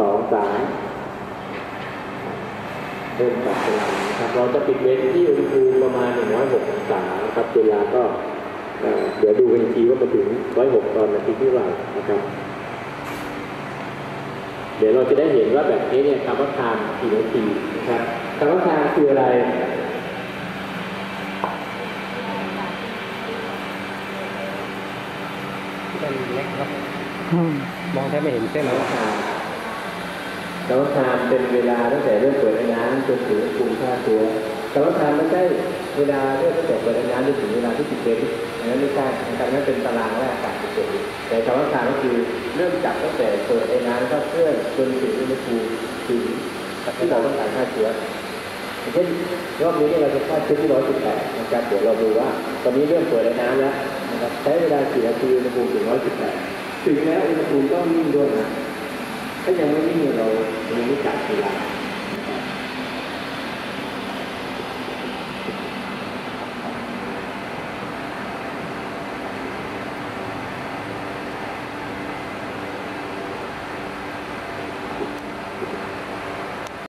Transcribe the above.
สองสามเริ่มจับเวลานะครับ เราจะปิดเวทที่อุณหภูมิประมาณ 106องศานะครับเวลาก็เเดี๋ยวดูกันทีว่ามาถึง 106 ตอนนาทีที่เท่าไรนะครับ เดี๋ยวเราจะได้เห็นว่าแบบนี้เนี่ยคำว่าทานกี่นาทีนะครับคำว่าทานคืออะไรเป็นเล็กเนาะอืมองแทบไม่เห็นเส้นคำแล้วว่าทาน คำว่าทานเป็นเวลาตั้งแต่เริ่มเปิดไอ้น้ำจนถึงคุมค่าตัวคำว่าทานไม่ใช่เวลาเริ่มตั้งแต่เปิดไอ้น้ำจนถึงเวลาที่ติดเบรกอันนั้นไม่ใช่นะครับนั่นเป็นตารางแรกการติดเบรกแต่คำว่าทานก็คือเริ่มจับตั้งแต่เปิดไอ้น้ำเข้าเครื่อจนถึงอุณหภูมิถึงที่เราต้องการฆ่าเชื้อเช่นรอบนี้เราจะฆ่าเชื้อที่118นะครับเดี๋ยวเราดูว่า ตอนนี้เริ่มเปิดในน้ำแล้วนะครับใช้เวลากี่นาทีอุณหภูมิถึง118ถึงแล้วอุณหภูมิต้องนิ่งด้วยนะถ้ายังไม่นิ่งเรา